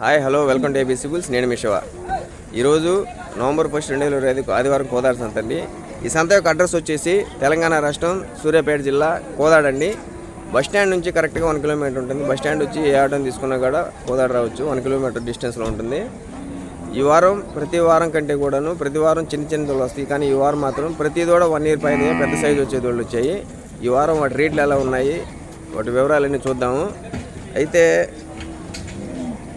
Hi hello welcome to AB సిబుల్స్ నేను మిషవ ఈరోజు నవంబర్ ఫస్ట్ రెండు వేల ఇరవై ఐదు ఆదివారం కోదాడ సంత అండి. ఈ సంత యొక్క అడ్రస్ వచ్చేసి తెలంగాణ రాష్ట్రం సూర్యాపేట జిల్లా కోదాడు అండి. బస్ స్టాండ్ నుంచి కరెక్ట్గా వన్ కిలోమీటర్ ఉంటుంది. బస్ స్టాండ్ వచ్చి ఏ ఆటో తీసుకున్నా కూడా కోదాడ రావచ్చు. వన్ కిలోమీటర్ డిస్టెన్స్లో ఉంటుంది. ఈ వారం ప్రతి వారం కంటే కూడాను ప్రతి వారం చిన్న చిన్న దోళ్ళు వస్తాయి. కానీ ఈ వారం మాత్రం ప్రతి దూడ వన్ ఇయర్ పైన పెద్ద సైజు వచ్చే దోళ్ళు వచ్చాయి. ఈ వారం వాటి రేట్లు ఎలా ఉన్నాయి? వాటి వివరాలన్నీ చూద్దాము. అయితే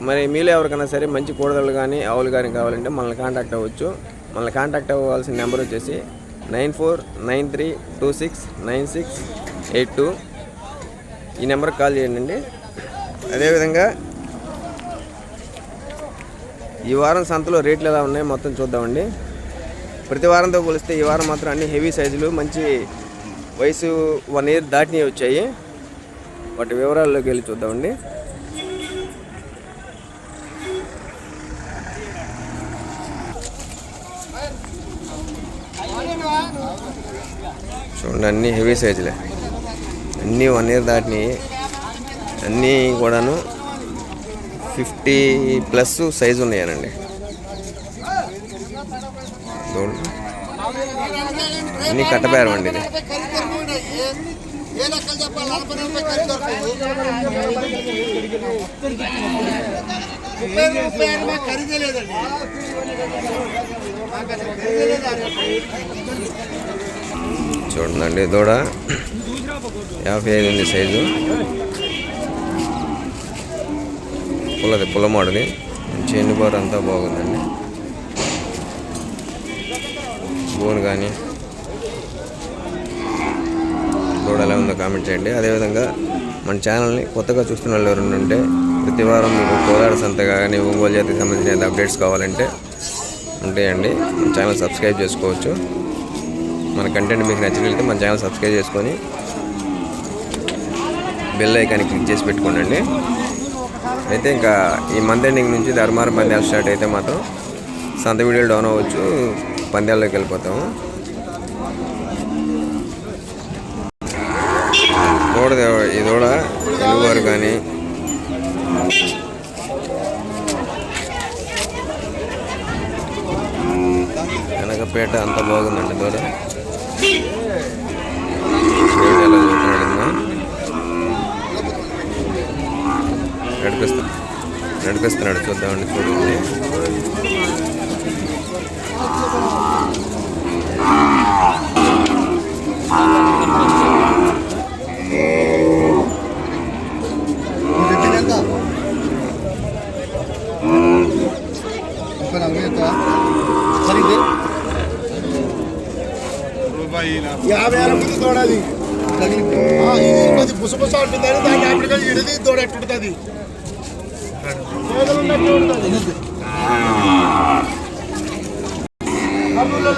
మరి మీలో ఎవరికైనా సరే మంచి కూడదలు కానీ ఆవులు కానీ కావాలంటే మనల్ని కాంటాక్ట్ అవ్వచ్చు. మనల్ని కాంటాక్ట్ అవ్వాల్సిన నెంబర్ వచ్చేసి nine four nine three two six nine six eight two. ఈ నెంబర్కి కాల్ చేయండి అదేవిధంగా ఈ వారం సంతలో రేట్లు ఎలా ఉన్నాయి మొత్తం చూద్దామండి. ప్రతి వారంతో పోలిస్తే ఈ వారం మాత్రం అన్ని హెవీ సైజులు మంచి వయసు వన్ ఇయర్ దాటినవి వచ్చాయి. వాటి వివరాల్లోకి వెళ్ళి చూద్దామండి. అన్నీ హెవీ సైజులే అన్నీ వన్ ఇయర్ దాటినాయి. అన్నీ కూడాను ఫిఫ్టీ ప్లస్ సైజు ఉన్నాయనండి. అన్నీ కట్టబేరం అండి ఇది ఖరీదలేదండి చూడండి దూడ యాభై ఐదు ఉంది సైజు. పుల్లది పుల్లమాడది మంచి ఎన్నుబారు అంతా బాగుందండి. బోన్ కానీ. దూడ ఎలా ఉందో కామెంట్ చేయండి. అదేవిధంగా మన ఛానల్ని కొత్తగా చూస్తున్న వాళ్ళు ఎవరైనా ఉంటే ప్రతి వారం మీకు కోదాడ సంత కానీ ఒంగోలు జాతికి సంబంధించిన అప్డేట్స్ కావాలంటే ఉంటాయండి. మన ఛానల్ సబ్స్క్రైబ్ చేసుకోవచ్చు. మన కంటెంట్ మీకు నచ్చినట్లయితే మన ఛానల్ సబ్స్క్రైబ్ చేసుకొని బెల్ ఐకాన్ని క్లిక్ చేసి పెట్టుకోండి. అయితే ఇంకా ఈ మంత్ ఎండింగ్ నుంచి ధర్మారం పందాలు స్టార్ట్ అయితే మాత్రం సంత వీడియోలు డౌన్ అవ్వచ్చు. పందాల్లోకి వెళ్ళిపోతాము. దూడ ఈ దూడ తెలుగువారు కానీ వెనకపేట అంత బాగుందండి దూడ. ఎలా చూస్తున్నాడు ఇంకా నడిపిస్తా నడిపిస్తున్నాడు చూద్దామండి చూడండి యాభై అర ముందు తోడది ఇది పుసపుస అప్పటికే ఇడిది తోడ ఎట్టుంటుంది?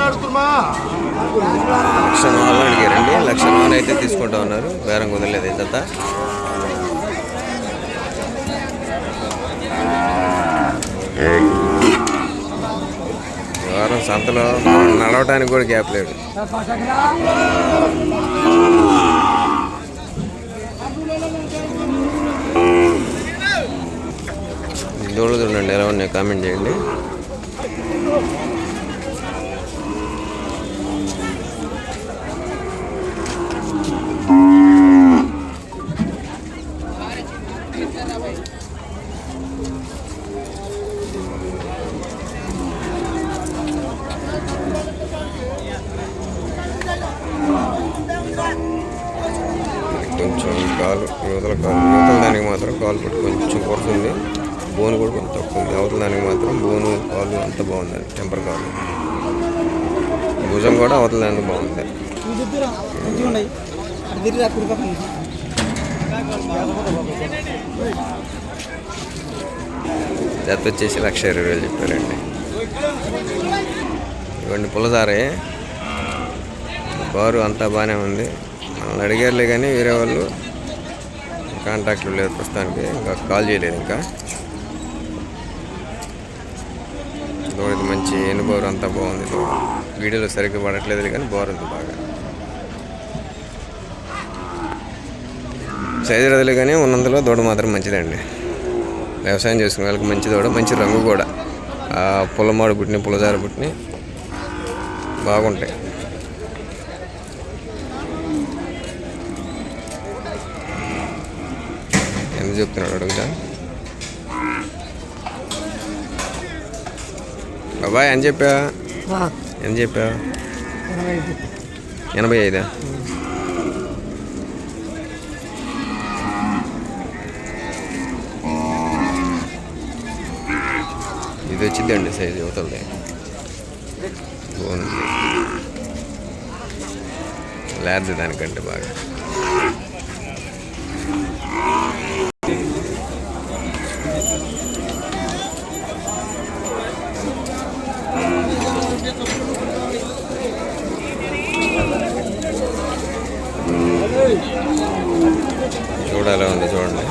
నడుస్తున్నా. లక్ష నాలుగు అడిగారండి. లక్ష నాలుగు అయితే తీసుకుంటా ఉన్నారు. బేరం కుదరలేదు జత. వారం సంతలో నడవటానికి కూడా గ్యాప్ లేదు. దూడదు చూడండి ఎలా ఉన్నాయి? కామెంట్ చేయండి కొంచెం కాలు యువతల కాలు యువతల దానికి మాత్రం కాలు పట్టు కొంచెం కొడుతుంది బోన్ కూడా కొంచెం తక్కువ ఉంది అవతల దానికి మాత్రం బోను కాలు అంత బాగుందండి టెంపర్ కాలు భుజం కూడా అవతల దానికి బాగుంది జత వచ్చేసి లక్ష ఇరవై వేలు చెప్పారండి. ఇవ్వండి పులసారే బారు అంతా బాగానే ఉంది. మనల్ని అడిగారులే కానీ వేరే వాళ్ళు కాంటాక్ట్లు లేదు ప్రస్తుతానికి. ఇంకా కాల్ చేయలేదు ఇంకా. ఇది మంచి ఎనుబోరు అంతా బాగుంది. వీడియోలో సరిగ్గా పడట్లేదు కానీ బాగుంది బాగా. సైజు రదులు కానీ ఉన్నందులో దూడ మాత్రం మంచిదండి. వ్యవసాయం చేసుకునే వాళ్ళకి మంచిది కూడా మంచి రంగు కూడా. ఆ పుల్లమాడు పుట్టిన పుల్లజార పుట్టిన బాగుంటాయి. ఎంత చెప్తున్నాడు అడుగుతా బాబాయ్ ఎంత చెప్పా ఎంత చెప్పా ఎనభై ఐదా? ఇది వచ్చిందండి సైజ్ యువతలది బాగుంది. లేదు దానికంటే బాగా చూడాలి ఉంది చూడండి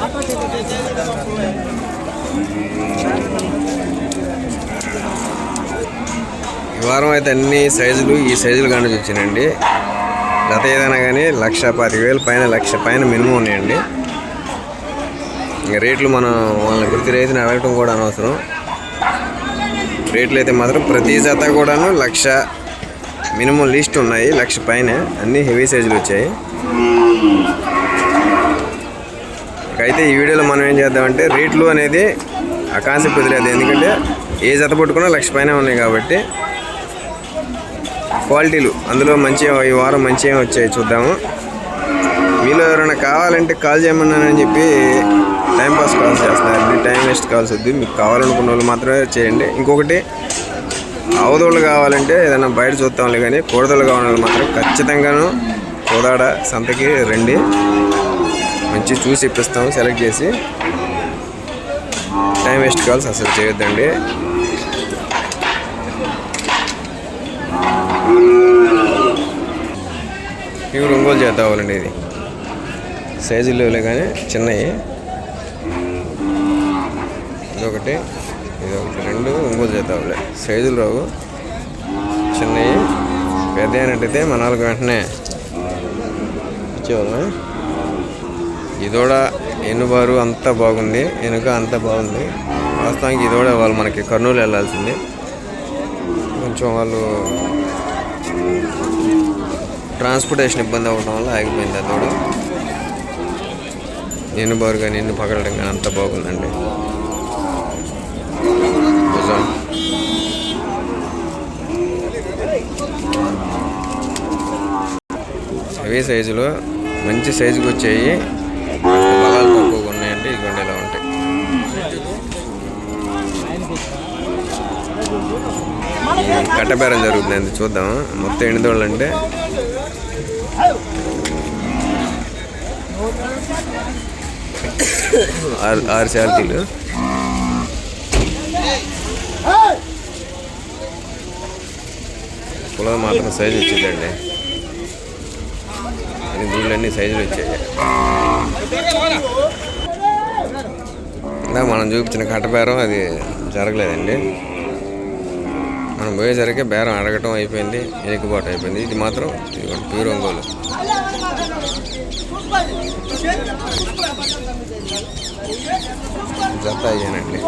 ఈ వారం అయితే అన్ని సైజులు ఈ సైజులు కానీ వచ్చినాయండి. గత ఏదైనా కానీ లక్ష పాతిక వేలు పైన లక్ష పైన మినిమం ఉన్నాయండి. ఇంకా రేట్లు మనం వాళ్ళని ప్రతి రైతుని అడగటం కూడా అనవసరం. రేట్లు అయితే మాత్రం ప్రతి జత కూడాను లక్ష మినిమం లిస్ట్ ఉన్నాయి లక్ష పైన. అన్ని హెవీ సైజులు వచ్చాయి. అయితే ఈ వీడియోలో మనం ఏం చేద్దామంటే రేట్లు అనేది ఆ కాన్సెప్ట్ వదిలేదు ఎందుకంటే ఏ జత పట్టుకున్నా లక్ష పైన ఉన్నాయి కాబట్టి క్వాలిటీలు. అందులో మంచి ఈ వారం మంచిగా వచ్చాయి చూద్దాము. మీలో ఎవరైనా కావాలంటే కాల్ చేయమన్నానని చెప్పి టైంపాస్ కాల్స్ చేస్తున్నారు. టైం వేస్ట్ కాల్స్ వద్దు మీకు కావాలనుకున్న వాళ్ళు మాత్రమే చేయండి. ఇంకొకటి అవధులు కావాలంటే ఏదైనా బయట చూస్తాంలే కానీ కూడదలు కావాలని మాత్రం ఖచ్చితంగాను కోదాడ సంతకి రండి. మంచి చూసి ఇప్పిస్తాం సెలెక్ట్ చేసి. టైం వేస్ట్ కాల్స్ అసలు చేయొద్దండి. కొనుగోలు చేద్దామండి ఇది. సైజులు లేవులే కానీ చిన్నవి ఇదొకటి ఇదొకటి రెండు ఒంగోలు చేత సైజులు రావు. చిన్నవి పెద్ద అయినట్టయితే మన వాళ్ళకి వెంటనే ఇచ్చేవాళ్ళం. ఇదోడ ఎనుబారు అంతా బాగుంది. వెనుక అంతా బాగుంది. వాస్తవానికి ఇదోడ వాళ్ళు మనకి కర్నూలు వెళ్ళాల్సింది. కొంచెం వాళ్ళు ట్రాన్స్పోర్టేషన్ ఇబ్బంది అవ్వడం వల్ల ఆగిపోయింది అదోడ ఎన్నుబారు కానీ ఎన్ను పగలడం కానీ అంత బాగుందండి. భుజం హెవీ సైజులో మంచి సైజుకి వచ్చాయి. బలాలు తక్కువగా ఉన్నాయంటే ఇదిగోండి ఇలా ఉంటాయి. కట్టబేరం జరుగుతుంది చూద్దాం. మొత్తం ఎన్ని దోళ్ళు అంటే ఆరు ఆరు శాలరీలు. కులం మాత్రం సైజు వచ్చిందండి దీళ్ళన్నీ సైజులు వచ్చాయి ఇందాక మనం చూపించిన కట్ట బేరం అది జరగలేదండి. మనం పోయేసరికి బేరం అడగటం అయిపోయింది ఎక్కుబాటు అయిపోయింది. ఇది మాత్రం ఇది ప్యూర్ ఒంగోలు. జత అయ్యానండి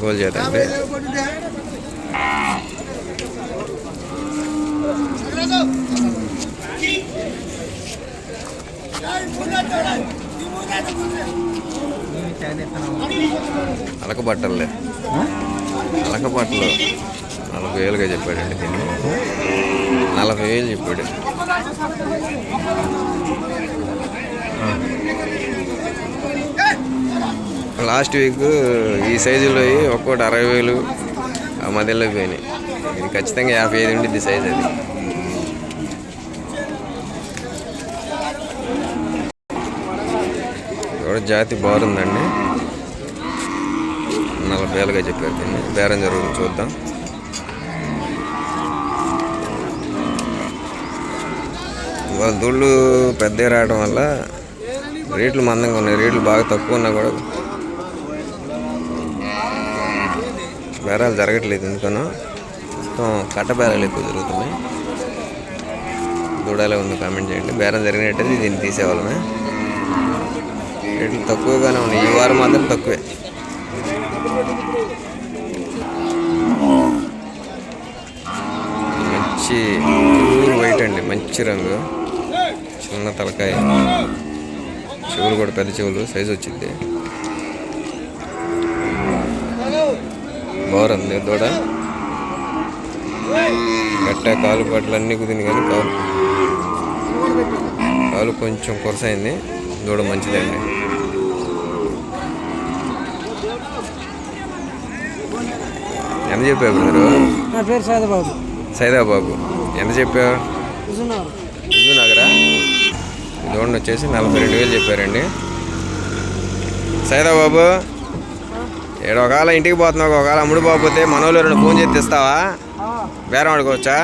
గోల్ చేత అండి అలక బట్టలే అలక నలభై వేలుగా చెప్పాడండి దీన్ని. నలభై వేలు చెప్పాడు. లాస్ట్ వీక్ ఈ సైజులో ఒక్కోటి అరవై వేలు ఆ మధ్యలో పోయినాయి. ఇది ఖచ్చితంగా యాభై ఐదు ఉండిద్ది సైజ్ అది. కూడా జాతి బాగుందండి? నలభై వేలుగా చెప్పారు దీన్ని. బేరం జరుగుతుంది చూద్దాం. వాళ్ళ దూళ్ళు పెద్ద రావడం వల్ల రేట్లు మందంగా ఉన్నాయి. రేట్లు బాగా తక్కువ ఉన్నా కూడా బేరాలు జరగట్లేదు. ఎందుకనో మొత్తం కట్ట బేరాలు ఎక్కువ జరుగుతున్నాయి. దూడాలే ఉంది కామెంట్ చేయండి. బేరం జరిగినట్టయితే దీన్ని తీసేవాళ్ళమే. రేట్లు తక్కువగానే ఉన్నాయి. ఈ వారం మాత్రం తక్కువే. మంచి ప్యూర్ వైట్ అండి మంచి రంగు. చిన్న తలకాయ. చెవులు కూడా పెద్ద చెవులు సైజు వచ్చింది. బాగుంది దూడ. గట్ట కాలు బట్టలు అన్నీ కుదింది కానీ కాలు కాలు కొంచెం కొరసైంది. దూడ మంచిదండి. ఎంత చెప్పారు నా పేరు సాధబాబు సైదాబాబు. ఎంత చెప్పావు? కూర్చున్నారు హిందూ నగరా దూడని వచ్చేసి నలభై రెండు వేలు చెప్పారండి. సైదాబాబు ఏడు ఒకవేళ ఇంటికి పోతున్నావు ఒకవేళ అమ్ముడు పోకపోతే మనోళ్ళు రెండు ఫోన్ చేసి ఇస్తావా బేరం ఆడుకోవచ్చా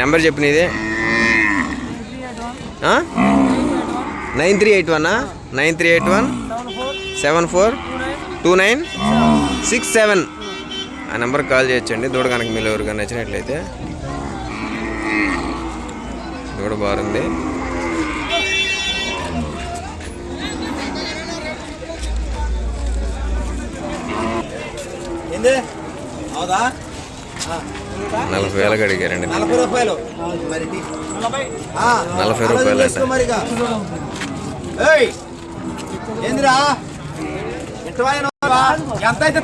నెంబర్ చెప్పు నీది. Nine three eight one nine three eight one? Seven four? Two nine? Six seven? ఆ నెంబర్కి కాల్ చేయొచ్చండి. దూడ కనుక మీరు ఎవరికైనా నచ్చినట్లయితే. దూడ బాగుంది నలభై వేలకు అడిగారండి. నలభై రూపాయలు. నలభై రూపాయలు ఎంత అయితే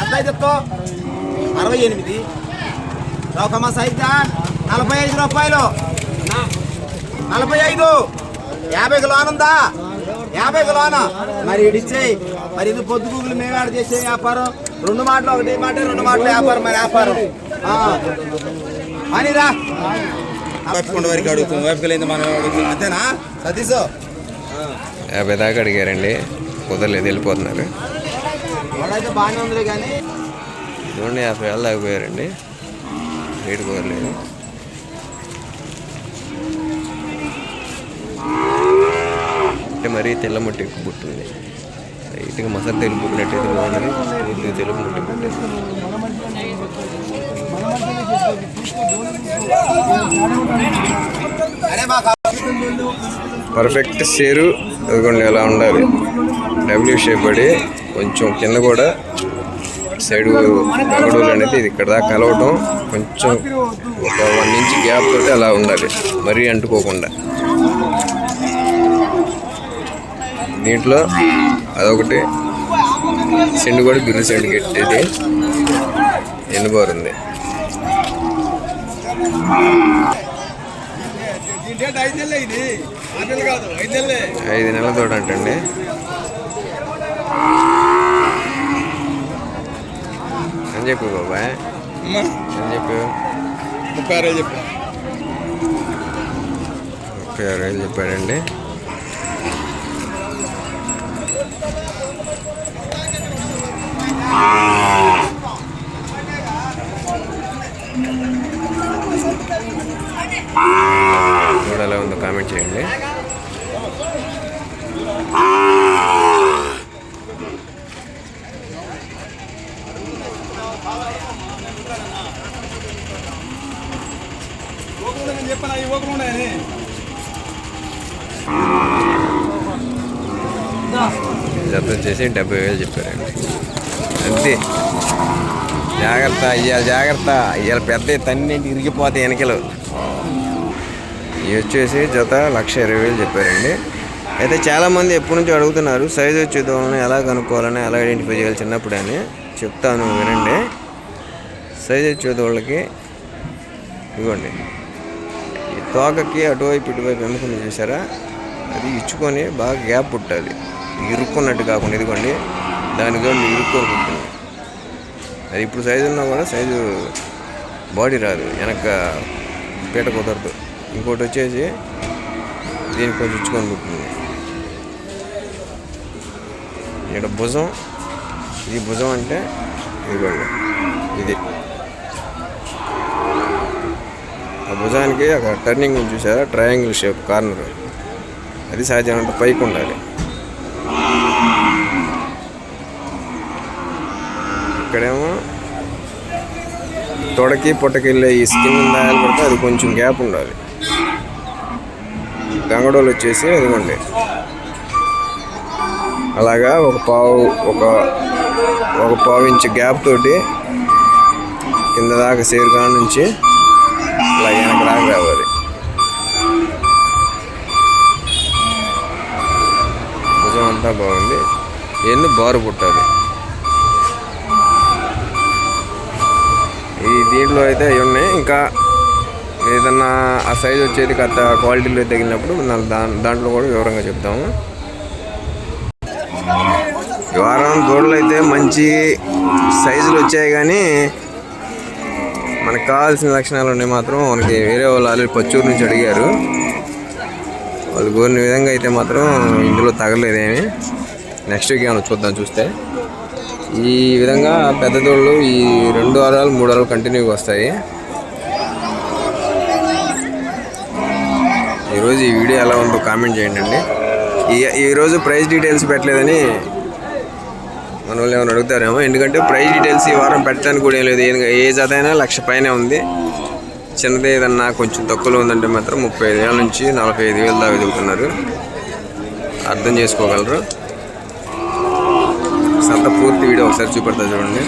ఎంత అయితే ఇస్తావు అరవై ఎనిమిది. రాకమ్మ సైతా నలభై ఐదు రూపాయలు. నలభై ఐదు. యాభై లోన్ ఉందా యాభై లోన మరి ఇడిచ్చేయి మరి ఇది పొద్దు గూగులు మేము ఆడ చేసే వ్యాపారం. రెండు మాటలు ఒకటి మాట రెండు మాటలు వ్యాపారం మరి వ్యాపారం. అనిరా వైపుకుండా వరకు అడుగుతుంది వైపుకి లేని మనం అడుగుతుంది అంతేనా? సతీష్? యాభై దాకా అడిగారండి. కుదరలేదు వెళ్ళిపోతున్నారు. చూడండి యాభై వేలు దాకపోయారండి రేటు కుదరలేదు అంటే మరీ తెల్ల మట్టి ఎక్కువ పుట్టింది. లైట్గా మసాలా తెలుగు పుట్టినట్టయితే బాగుంది. పూర్తిగా తెలుగు మట్టి పుట్టింది. పర్ఫెక్ట్ షేరు అదిగోండి ఎలా ఉండాలి. డబ్ల్యూ షేప్ పడి కొంచెం కింద కూడా సైడ్ గగడోలు అనేది ఇది ఇక్కడ దాకా కలవటం కొంచెం ఒక వన్ ఇంచ్ గ్యాప్ తోటి అలా ఉండాలి. మరీ అంటుకోకుండా. దీంట్లో అదొకటి. సెండు కూడా గిన్నె సెండు కట్టేది. ఎన్నుకోరుంది ఐదు నెలల తోట అంటండి అని చెప్పు బాబాయ్. అని చెప్పు ముప్పై ఆరు చెప్పు. ముప్పై ఆరు వేలు చెప్పాడండి. కూడా ఎలా ఉందో కామెంట్ చేయండి. వచ్చేసి డెబ్బై వేలు చెప్పారండి. అంతే. జాగ్రత్త ఇవాళ జాగ్రత్త. ఇవాళ పెద్ద తన్నింటి ఇరిగిపోతాయి వెనకలు. ఇవి వచ్చేసి జత లక్ష ఇరవై వేలు చెప్పారండి. అయితే చాలామంది ఎప్పటి నుంచో అడుగుతున్నారు సైజు వచ్చే ఎలా కనుక్కోవాలని ఎలా ఐడెంటిఫై చేయాలి చిన్నప్పుడు అని చెప్తాను వినండి. సైజు వచ్చేదోళ్ళకి ఇవ్వండి. ఇదిగోండి ఈ తోకకి అటువైపు ఇటువైపు ఎముకలు చూసారా? అది ఇచ్చుకొని బాగా గ్యాప్ పుట్టాలి ఇరుక్కున్నట్టు కాకుండా ఇదిగోండి. దాని చూడండి ఇరుక్కొని అది ఇప్పుడు సైజు ఉన్నా కూడా సైజు బాడీ రాదు. వెనక పీట కుదరదు. ఇంకోటి వచ్చేసి దీనికి కొంచెం ఇచ్చుకొని పుట్టింది ఇక్కడ భుజం ఇది భుజం అంటే ఇదిగోండి. ఇది. ఆ భుజానికి ఒక టర్నింగ్ చూసారా? ట్రయాంగిల్ షేప్ కార్నర్ అది సాధ్యమంటే పైకి ఉండాలి. ఇక్కడేమో తొడకి పొట్టకి వెళ్ళే ఈ స్కిన్ దాయాలు పడితే అది కొంచెం గ్యాప్ ఉండాలి. గంగడోలు వచ్చేసి అదిగోండి. అలాగా ఒక పావు ఒక ఒక పావు ఇంచు గ్యాప్ తోటి కింద దాకా సేరు కాడ నుంచి ఇలా వెనక దాకా రావాలి. భుజం అంతా బాగుంది. ఎన్ని బారు పుట్టాలి? ఈ దీంట్లో అయితే అవి ఉన్నాయి. ఇంకా ఏదన్నా ఆ సైజ్ వచ్చేది కరెక్ట్ క్వాలిటీలో తగిలినప్పుడు దా దాంట్లో కూడా వివరంగా చెప్తాము. ఈ వారం దూడలు అయితే మంచి సైజులు వచ్చాయి కానీ మనకు కావాల్సిన లక్షణాలు ఉన్నాయి మాత్రం మనకి వేరే వాళ్ళు ఆల్రెడీ పచ్చూరు నుంచి అడిగారు. వాళ్ళు కోరిన విధంగా అయితే మాత్రం ఇందులో తగలేదేమి. నెక్స్ట్ వీక్ ఏమైనా చూద్దాం చూస్తే. ఈ విధంగా పెద్ద దూడలు ఈ రెండు వారాలు మూడు వారాలు కంటిన్యూగా వస్తాయి. ఈరోజు ఈ వీడియో ఎలా ఉందో కామెంట్ చేయండి అండి. ఈ ఈరోజు ప్రైస్ డీటెయిల్స్ పెట్టలేదని మన వాళ్ళు ఏమైనా అడుగుతారేమో. ఎందుకంటే ప్రైస్ డీటెయిల్స్ ఈ వారం పెట్టడానికి కూడా ఏం లేదు. ఏ- ఏ జత అయినా లక్ష పైనే ఉంది. చిన్నది ఏదన్నా కొంచెం తక్కువలో ఉందంటే మాత్రం ముప్పై ఐదు వేల నుంచి నలభై ఐదు వేలు దాకా చెబుతున్నారు అర్థం చేసుకోగలరు. సంత పూర్తి వీడియో ఒకసారి చూపెడతా చూడండి.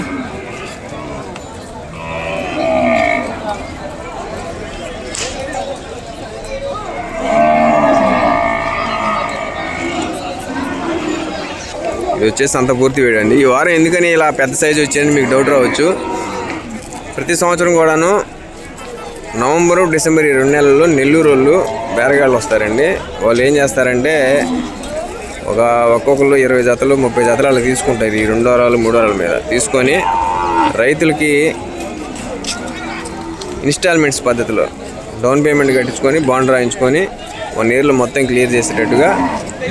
ఇది వచ్చేసి అంత పూర్తి వీడియో అండి. ఈ వారం ఎందుకని ఇలా పెద్ద సైజు వచ్చిందని మీకు డౌట్ రావచ్చు. ప్రతి సంవత్సరం కూడాను నవంబరు డిసెంబర్ ఈ రెండు నెలల్లో నెల్లూరు వాళ్ళు బేరగాళ్ళు వస్తారండి. వాళ్ళు ఏం చేస్తారంటే ఒక ఒక్కొక్కరు ఇరవై జతలు ముప్పై జతలు అలా తీసుకుంటారు ఈ రెండో వారాలు మూడో వారాల మీద. తీసుకొని రైతులకి ఇన్స్టాల్మెంట్స్ పద్ధతిలో డౌన్ పేమెంట్ కట్టించుకొని బాండ్ రాయించుకొని వన్ ఇయర్లో మొత్తం క్లియర్ చేసేటట్టుగా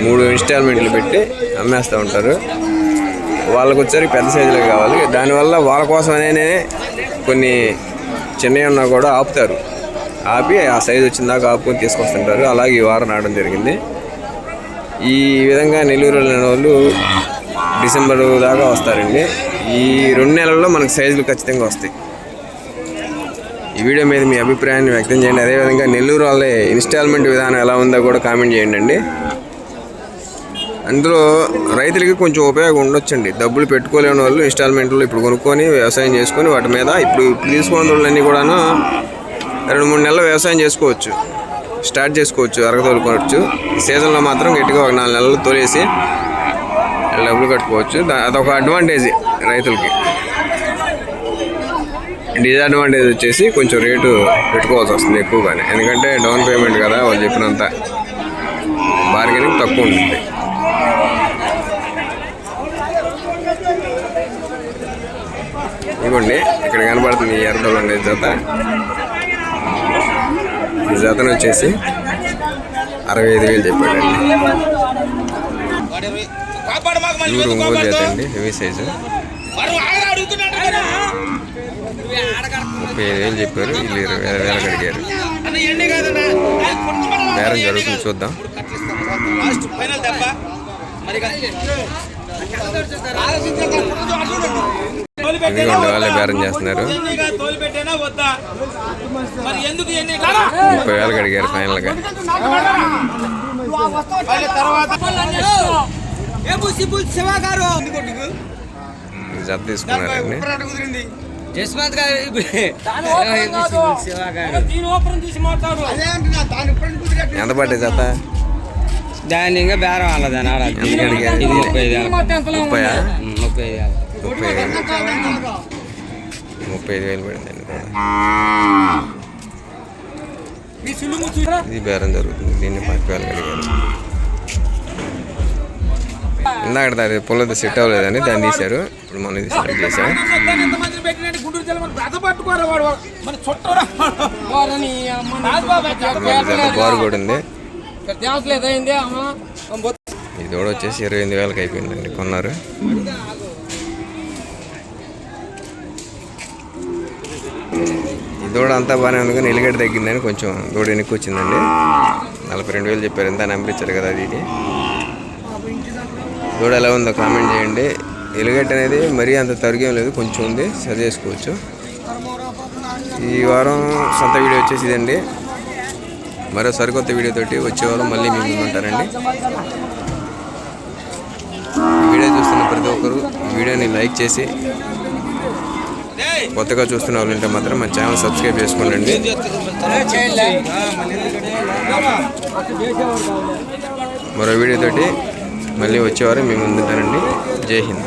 మూడు ఇన్స్టాల్మెంట్లు పెట్టి అమ్మేస్తూ ఉంటారు. వాళ్ళకు వచ్చరికి పెద్ద సైజులో కావాలి. దానివల్ల వాళ్ళ కోసమనే కొన్ని చిన్నవి ఉన్నా కూడా ఆపుతారు. ఆపి ఆ సైజు వచ్చిన దాకా ఆపుకొని తీసుకొస్తుంటారు. అలాగే ఈ వారం రావడం జరిగింది. ఈ విధంగా నెల్లూరు వెళ్ళిన వాళ్ళు డిసెంబర్ దాకా వస్తారండి. ఈ రెండు నెలల్లో మనకు సైజులు ఖచ్చితంగా వస్తాయి. ఈ వీడియో మీద మీ అభిప్రాయాన్ని వ్యక్తం చేయండి. అదేవిధంగా నెల్లూరు వాళ్ళే ఇన్స్టాల్మెంట్ విధానం ఎలా ఉందో కూడా కామెంట్ చేయండి అండి. అందులో రైతులకి కొంచెం ఉపయోగం ఉండొచ్చండి. డబ్బులు పెట్టుకోలేని వాళ్ళు ఇన్స్టాల్మెంట్లో ఇప్పుడు కొనుక్కొని వ్యవసాయం చేసుకొని వాటి మీద ఇప్పుడు ఇప్పుడు తీసుకున్న వాళ్ళన్నీ కూడాను రెండు మూడు నెలలు వ్యవసాయం చేసుకోవచ్చు. స్టార్ట్ చేసుకోవచ్చు అరగతోలుకోవచ్చు సీజన్లో మాత్రం గట్టిగా ఒక నాలుగు నెలలు తోలేసి డబ్బులు కట్టుకోవచ్చు. దా- అదొక అడ్వాంటేజ్ రైతులకి. డిసడ్వాంటేజ్ వచ్చేసి కొంచెం రేటు పెట్టుకోవాల్సి వస్తుంది ఎక్కువగానే. ఎందుకంటే డౌన్ పేమెంట్ కదా వాళ్ళు చెప్పినంత బార్గెనింగ్ తక్కువ ఉంటుంది. ఇదిగోండి ఇక్కడ కనబడుతుంది ఈ ఎర్రదోళ్ళు ఉండే జత. జతను వచ్చేసి అరవై ఐదు వేలు చెప్పాడండి. కాపాడు ఒంగోలు జత అండి హెవీ సైజు. ముప్పై ఐదు వేలు చెప్పారు వీళ్ళు ఇరవై ఐదు వేలు అడిగారు అన్న బేరం జరుగుతుంది చూద్దాం. వాళ్ళే? బేరం చేస్తున్నారు. ఎన్నిగా తోలు పెట్టేనా వద్దా? మరి ఎందుకు ఎన్ని కాదా? ముప్పై వేలకు అడిగారు ఫైనల్గా. జత తీసుకున్నారండి జస్వంత్ గారు దాని ఎంత పడ్డాయి జత? దాన్ని ఇంకా బేరం వాళ్ళ దాని ముప్పై వేలు. ముప్పై ఐదు వేలు. ముప్పై ఐదు ముప్పై ఐదు వేలు పడిందండి. ఇది బేరం జరుగుతుంది. దీన్ని అడిగారు ఇందాక అది పొలది సెట్ అవ్వలేదని దాన్ని తీశారు. ఇప్పుడు మనం ఇది సెలెక్ట్ చేశాం బారు కూడా ఉంది ఇది కూడా వచ్చేసి ఇరవై ఎనిమిది వేలకు అయిపోయిందండి కొన్నారు. దూడ అంతా బాగానే ఉంది కానీ ఎలిగడ్డ తగ్గిందని కొంచెం దూడ వెనక్కి వచ్చిందండి. నలభై రెండు వేలు చెప్పారు ఎంత నెంబర్ ఇచ్చారు కదా అది ఇది. దూడ ఎలా ఉందో కామెంట్ చేయండి. ఎలుగడ్డ అనేది మరీ అంత తరిగేం లేదు కొంచెం ఉంది సరి చేసుకోవచ్చు. ఈ వారం సొంత వీడియో వచ్చేసి ఇదండి మరో సరికొత్త వీడియోతోటి వచ్చేవారు మళ్ళీ మీ ముందు ఉంటారండి వీడియో చూస్తున్న ప్రతి ఒక్కరు వీడియోని లైక్ చేసి కొత్తగా చూస్తున్న వాళ్ళు ఉంటే మాత్రం మన ఛానల్ సబ్స్క్రైబ్ చేసుకోండి. మరో వీడియో తోటి మళ్ళీ వచ్చేవారు మీ ముందుంటారండి జై హింద్.